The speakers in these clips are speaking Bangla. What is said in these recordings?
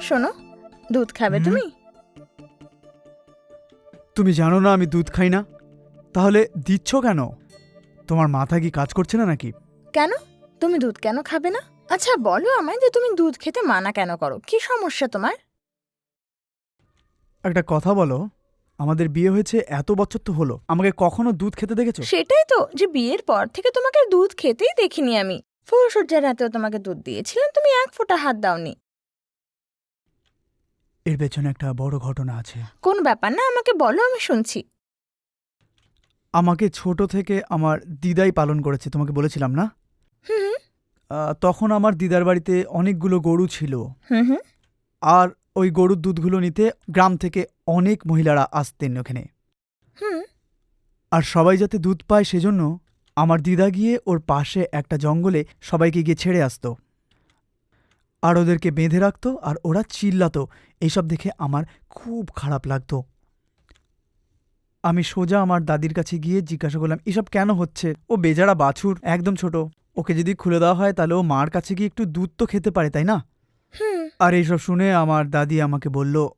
শোনো দুধ খাবে হুম। তুমি? তুমি জানো না আমি দুধ খাই না? তাহলে দিচ্ছ কেন? তোমার মাথা কি কাজ করছে না নাকি? কেন? তুমি দুধ কেন খাবে না? আচ্ছা বলো আমায় যে তুমি দুধ খেতে মানা কেন করো? কি সমস্যা তোমার? একটা কথা বলো আমাদের বিয়ে হয়েছে এত বছর তো হলো আমাকে কখনো দুধ খেতে দেখেছ? সেটাই তো যে বিয়ের পর থেকে তোমাকে দুধ খেতেই দেখিনি আমি। ফুলসজ্জার রাতেও তোমাকে দুধ দিয়েছিলাম তুমি এক ফোঁটা হাত দাওনি। এর পেছনে একটা বড় ঘটনা আছে। কোন ব্যাপার না আমাকে বলো আমি শুনছি। আমাকে ছোট থেকে আমার দিদাই পালন করেছে তোমাকে বলেছিলাম না? তখন আমার দিদার বাড়িতে অনেকগুলো গরু ছিল। হুম হুম। আর ওই গরুর দুধগুলো নিতে গ্রাম থেকে অনেক মহিলারা আসতেন ওখানে। হুম। আর সবাই যাতে দুধ পায় সেজন্য আমার দিদা গিয়ে ওর পাশে একটা জঙ্গলে সবাইকে গিয়ে ছেড়ে আসতো। আর ওদেরকে বেঁধে রাখতো আর ওরা চিল্লাতো। এইসব দেখে আমার খুব খারাপ লাগতো। আমি সোজা আমার দাদির কাছে গিয়ে জিজ্ঞাসা করলাম এসব কেন হচ্ছে? ও বেজারা বাছুর একদম ছোট। ওকে যদি খুলে দেওয়া হয় তাহলে ও মার কাছে গিয়ে একটু দুধ তো খেতে পারে তাই না? আর এইসব শুনে আমার দাদি আমাকে বলল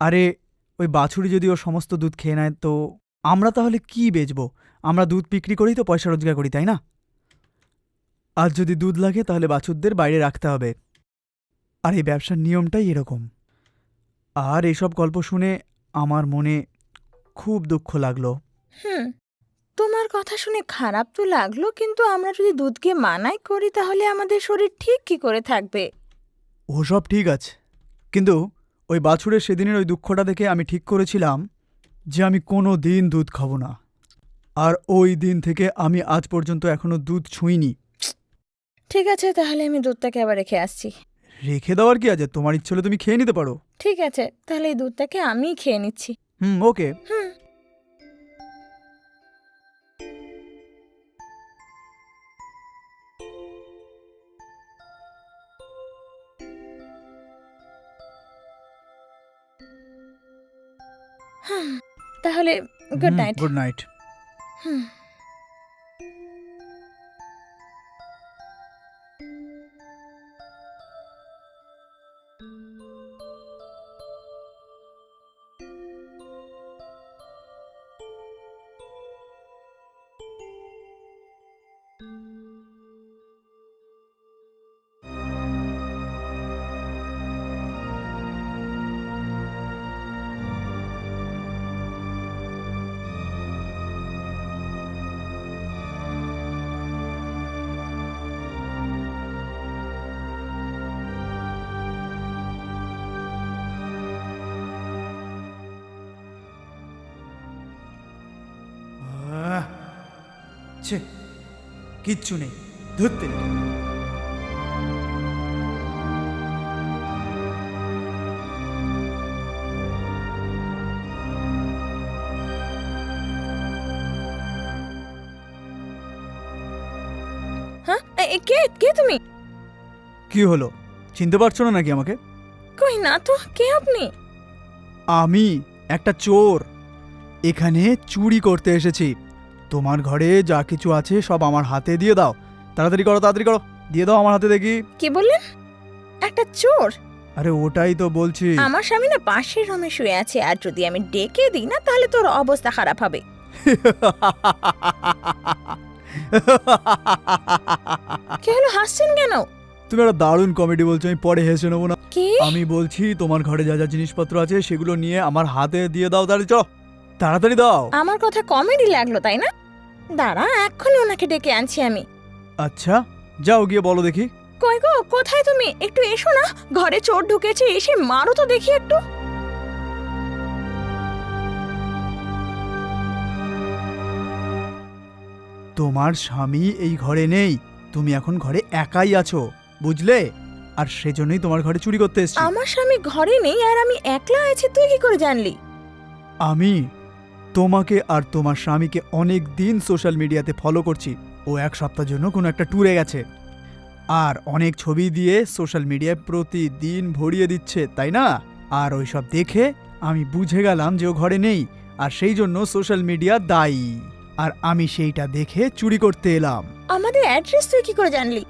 আরে ওই বাছুরি যদি ও সমস্ত দুধ খেয়ে নেয় তো আমরা তাহলে কি বেচবো? আমরা দুধ বিক্রি করেই তো পয়সা রোজগার করি তাই না? আর যদি দুধ লাগে তাহলে বাছুরদের বাইরে রাখতে হবে। আর এই ব্যবসার নিয়মটাই এরকম। আর এইসব গল্প শুনে আমার মনে খুব দুঃখ লাগল। হুম। তোমার কথা শুনে খারাপ তো লাগল কিন্তু আমরা যদি দুধকে মানাই করি তাহলে আমাদের শরীর ঠিক কি করে থাকবে? ও সব ঠিক আছে কিন্তু ওই বাছুরের সেদিনের ওই দুঃখটা দেখে আমি ঠিক করেছিলাম যে আমি কোনো দিন দুধ খাব না। আর ওই দিন থেকে আমি আজ পর্যন্ত এখনও দুধ ছুঁইনি। ঠিক আছে তাহলে আমি দুধটাকে আবার রেখে আসছি। রেখে দেওয়ার কি আছে? তোমার ইচ্ছে হলে তুমি খেয়ে নিতে পারো। ঠিক আছে তাহলে এই দুধটাকে আমিই খেয়ে নিচ্ছি। হুম ওকে। হুম হুম, তাহলে গুড নাইট গুড নাইট ছে কিচ্ছু নেই ধরতে হ্যাঁ এ- এ, কে কে তুমি? কি হলো? চিনতে পারছ না নাকি আমাকে? কই না তো কে আপনি? আমি একটা চোর। এখানে চুরি করতে এসেছি। তোমার ঘরে যা কিছু আছে সব আমার হাতে দিয়ে দাও। তাড়াতাড়ি করো তাড়াতাড়ি করো। দিয়ে দাও আমার হাতে দেখি। কি বললেন একটা চোর। আরে ওটাই তো বলছি। আমার স্বামী না পাশের রুমে শুয়ে আছে আর যদি আমি ডেকে দিই না তাহলে তোর অবস্থা খারাপ হবে। কে হলো হাসছেন কেন? তুমি একটা দারুণ কমেডি বলছো আমি পরে হেসে নেব না। কি? আমি বলছি তোমার ঘরে যা যা জিনিসপত্র আছে সেগুলো নিয়ে আমার হাতে দিয়ে দাও তাড়াতাড়ি চলো। তাড়াতাড়ি দাও। আমার কথা কমেডি লাগল তাই না? দাঁড়া এক্ষুনি ওনাকে ডেকে আনছি আমি। আচ্ছা যাও গিয়ে বলো দেখি। কই গো কোথায় তুমি? একটু এসো না ঘরে চোর ঢুকেছে এসে মারো তো দেখি একটু। তোমার স্বামী এই ঘরে নেই তুমি এখন ঘরে একাই আছো বুঝলে? আর সেজন্যই তোমার ঘরে চুরি করতে এসেছি। আমার স্বামী ঘরে নেই আর আমি একলা আছি তুই কি করে জানলি? আমি? তোমাকে আর তোমার স্বামীকে অনেক দিন সোশ্যাল মিডিয়াতে ফলো করছি। ও এক সপ্তাহের জন্য কোনো একটা ট্যুরে গেছে। আর অনেক ছবি দিয়ে সোশ্যাল মিডিয়ায় প্রতিদিন ভরিয়ে দিচ্ছে তাই না? আর ওইসব দেখে আমি বুঝে গেলাম যে ও ঘরে নেই আর সেই জন্য সোশ্যাল মিডিয়া দায়ী। আর আমি সেইটা দেখে চুরি করতে এলাম। আমাদের অ্যাড্রেস তুই কি করে জানলি?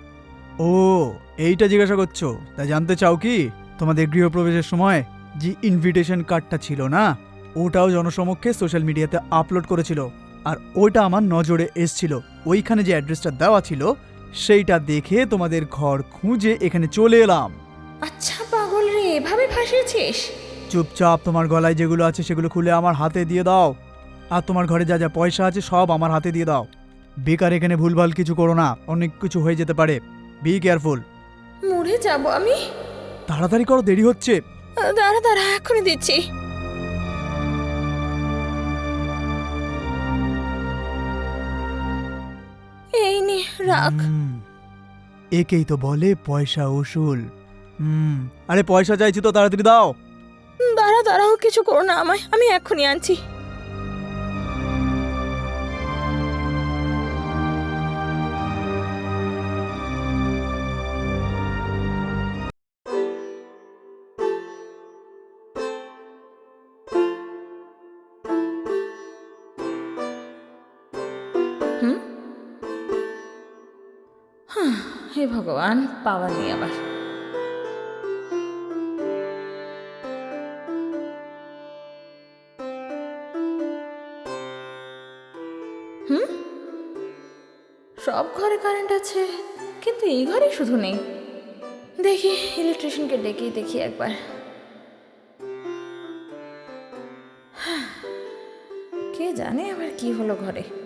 ও এইটা জিজ্ঞাসা করছ? তা জানতে চাও কি? তোমাদের গৃহপ্রবেশের সময় যে ইনভিটেশন কার্ডটা ছিল না? ওটাও জনসমক্ষে সোশ্যাল মিডিয়াতে আপলোড করেছিল। আর ওটা আমার নজরে এসছিল। ওইখানে যে অ্যাড্রেসটা দেওয়া ছিল সেইটা দেখে তোমাদের ঘর খুঁজে এখানে চলে এলাম। আচ্ছা পাগল রে এভাবে ফাঁসিয়েছিস? চুপচাপ তোমার গলায় যেগুলো আছে সেগুলো খুলে আমার হাতে দিয়ে দাও। আর তোমার ঘরে যা যা পয়সা আছে সব আমার হাতে দিয়ে দাও। বেকার এখানে ভুলভাল কিছু করো না অনেক কিছু হয়ে যেতে পারে। বি কেয়ারফুল মরে যাব আমি। তাড়াতাড়ি করো দেরি হচ্ছে। দাঁড়া দাঁড়া এখনই দিচ্ছি। রাখ। একেই তো বলে পয়সা উসুল। হুম। আরে পয়সা চাইছি তো তাড়াতাড়ি দাও। দাঁড়া দাঁড়াও কিছু করো না আমায়। আমি এখনই আনছি। হে ভগবান পাওয়া নেই আবার। হুম? সব ঘরে কারেন্ট আছে কিন্তু এই ঘরে শুধু নেই। দেখি ইলেকট্রিশিয়ানকে ডেকেই দেখি একবার। হাহ, কে জানে আবার কি হলো ঘরে।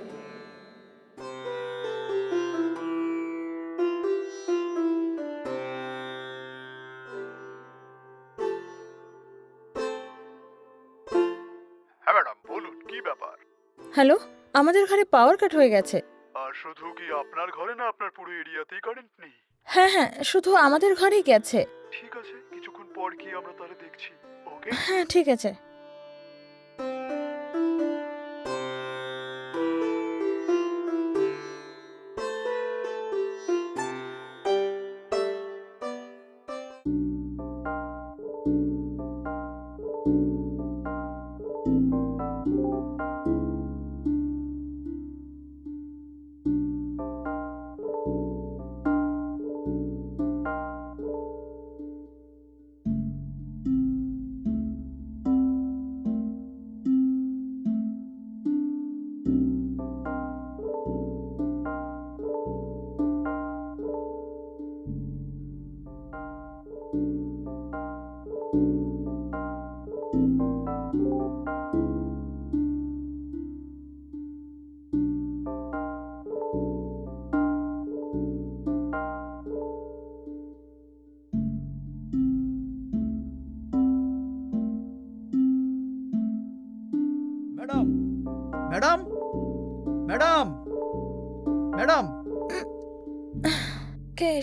হ্যালো আমাদের ঘরে পাওয়ার কাট হয়ে গেছে। আর শুধু কি আপনার ঘরে না আপনার পুরো এরিয়াতেই কারেন্ট নেই? হ্যাঁ হ্যাঁ শুধু আমাদের ঘরেই গেছে। ঠিক আছে কিছুক্ষণ পর কি আমরা তাহলে দেখছি ওকে হ্যাঁ ঠিক আছে।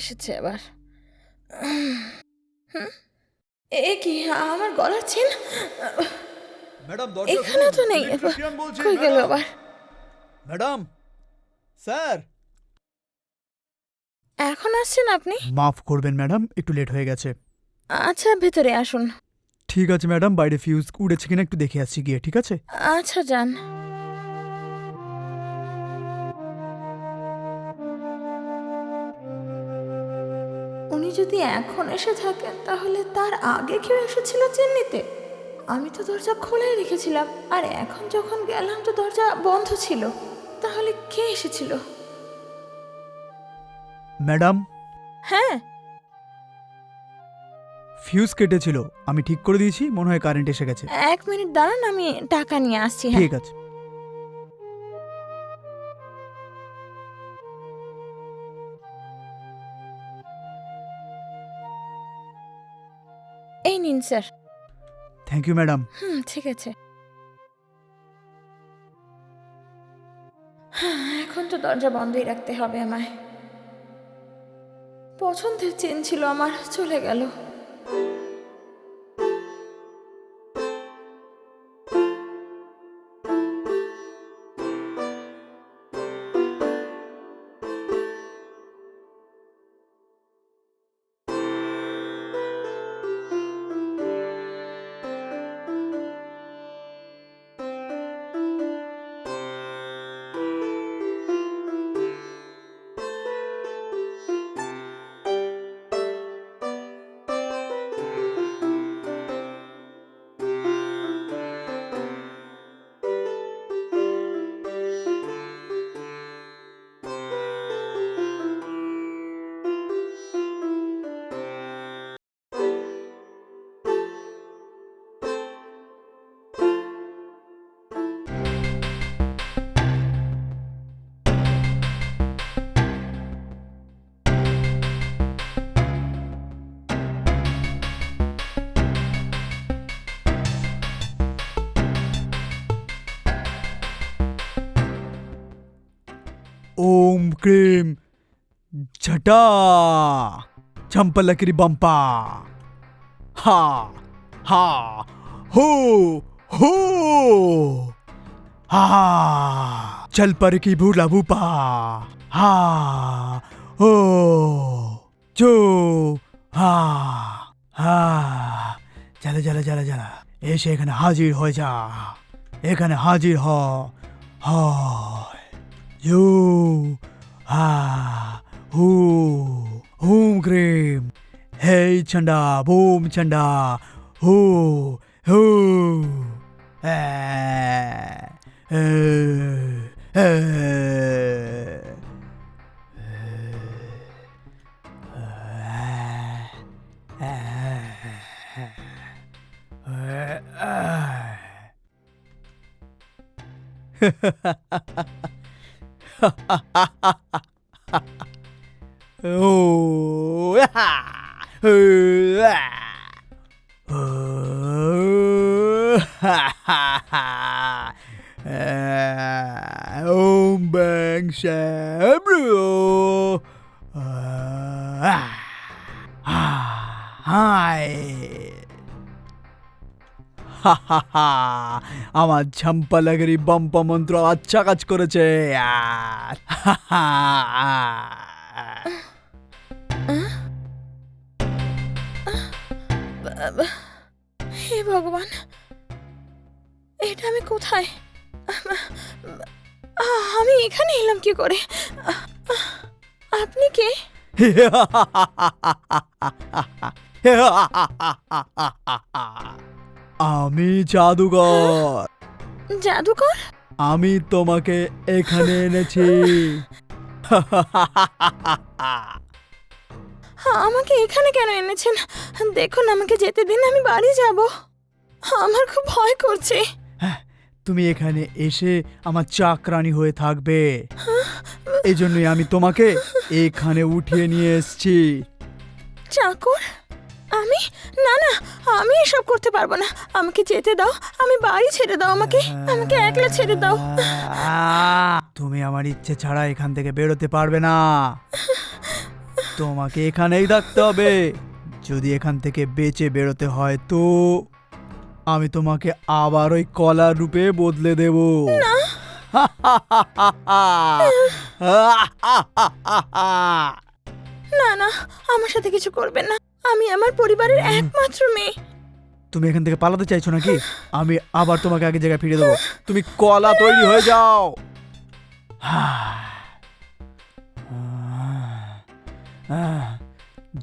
এসেছে আবার? এ কি আমার গলার চেন? ম্যাডাম এখানে তো নেই। কই গেল আবার? Madam sir! এখন আসছেন আপনি? মাফ করবেন ম্যাডাম একটু লেট হয়ে গেছে। আচ্ছা ভেতরে আসুন। ঠিক আছে ম্যাডাম বাইরে ফিউজ উড়েছে কিনা একটু দেখে আসছি গিয়ে ঠিক আছে? আচ্ছা যান। যদি এখন এসে থাকেন তাহলে তার আগে কেউ এসেছিল চেন্নিতে? আমি তো দরজা খোলাই রেখেছিলাম আর এখন যখন গেলাম তো দরজা বন্ধ ছিল। তাহলে কে এসেছিল? ম্যাডাম? হ্যাঁ। ফিউজ কেটেছিল। আমি ঠিক করে দিয়েছি মনে হয় কারেন্ট এসে গেছে। এক মিনিট দাঁড়ান আমি টাকা নিয়ে আসছি হ্যাঁ। ঠিক আছে। নিন sir. Thank you madam hmm ঠিক আছে। হ্যাঁ, এখন তো দরজা বন্ধই রাখতে হবে আমায়। পছন্দের চেন ছিল আমার চলে গেল। ওম ক্রিম ঝটা ঝম্পলকরি বাম্পা হা হা হো হো হা চল পর কি ভুলা ভূপা হা ও চো হা হা চলো চলো চলো চলো এসে এখানে হাজির হয়ে যা। এখানে হাজির হ, হয়। ইউ হা হু হুম ক্রিম হেই চন্ডা বুম চন্ডা হু হু এ, এ, এ, Oh, ah, ah, oh, ha, ha, ha. Ah, Om Bang Shabro. Ah, ah, Hi. হা হা হা আমার ঝাম্পা লাগরি বম্পা মন্ত্র আচ্ছা কাজ করেছে। হা, হা। হে ভগবান এটা আমি কোথায়? আমি এখানে এলাম কি করে? আপনি কে? আমি জাদুঘর। জাদুকর আমি তোমাকে এখানে এনেছি। আমাকে এখানে কেন এনেছেন? দেখুন আমাকে যেতে দিন আমি বাড়ি যাব। আমার খুব ভয় করছে। তুমি এখানে এসে আমার চাকরানি হয়ে থাকবে। এই জন্যই আমি তোমাকে এখানে উঠিয়ে নিয়ে এসেছি। চাকর? আমি? না না আমি এসব করতে পারব না। আমাকে যেতে দাও। আমি বাড়ি ছেড়ে দাও আমাকে। আমাকে একলা ছেড়ে দাও। তুমি আমার ইচ্ছে ছাড়া এখান থেকে বেরোতে পারবে না। তোমাকে এখানেই থাকতে হবে। যদি এখান থেকে বেঁচে বেরোতে হয় তো আমি তোমাকে আবার ওই কলার রূপে বদলে দেব। না। না আমার সাথে কিছু করবে না। আমি আমার পরিবারের একমাত্র মেয়ে। তুমি এখান থেকে পালাতে চাইছো নাকি? আমি আবার তোমাকে আগের জায়গায় ফিরে দেবো। তুমি কলা তৈরি হয়ে যাও।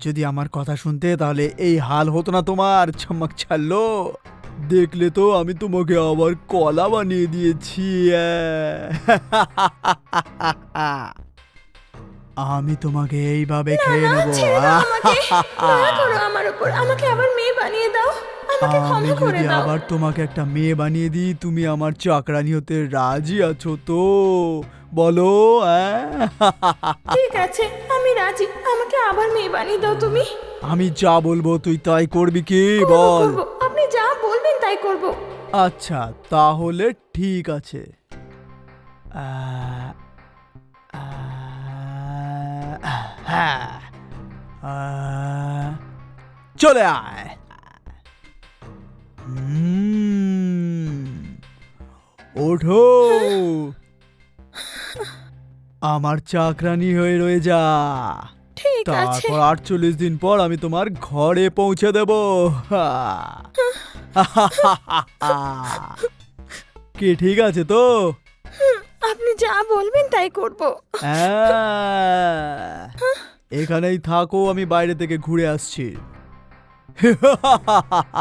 যদি আমার কথা শুনতে তাহলে এই হাল হতো না তোমার চমক ছাড়লো। দেখলে তো আমি তোমাকে আবার কলা বানিয়ে দিয়েছি। আমি তোমাকে এইভাবে খেয়ে নেব। আমার উপর। আমাকে আবার মেয়ে বানিয়ে দাও। আমি যদি আবার তোমাকে একটা মেয়ে বানিয়ে দিই তুমি আমার চাকরানি হতে রাজি আছো তো? বলো? ঠিক আছে আমি রাজি। আমাকে আবার মেয়ে বানিয়ে দাও তুমি। আমি যা বলব তুই তাই করবি কি? বল। আপনি যা বলবেন তাই করব। আচ্ছা তাহলে ঠিক আছে। আহ, হ্যাঁ। চলে আয়। ওঠো। আমার চাকরানি হয়ে রয়ে যা। ঠিক আছে। তারপর আটচল্লিশ দিন পর আমি তোমার ঘরে পৌঁছে দেব। কি ঠিক আছে তো? আপনি যা বলবেন তাই করব হ্যাঁ। এখানেই থাকো আমি বাইরে থেকে ঘুরে আসছি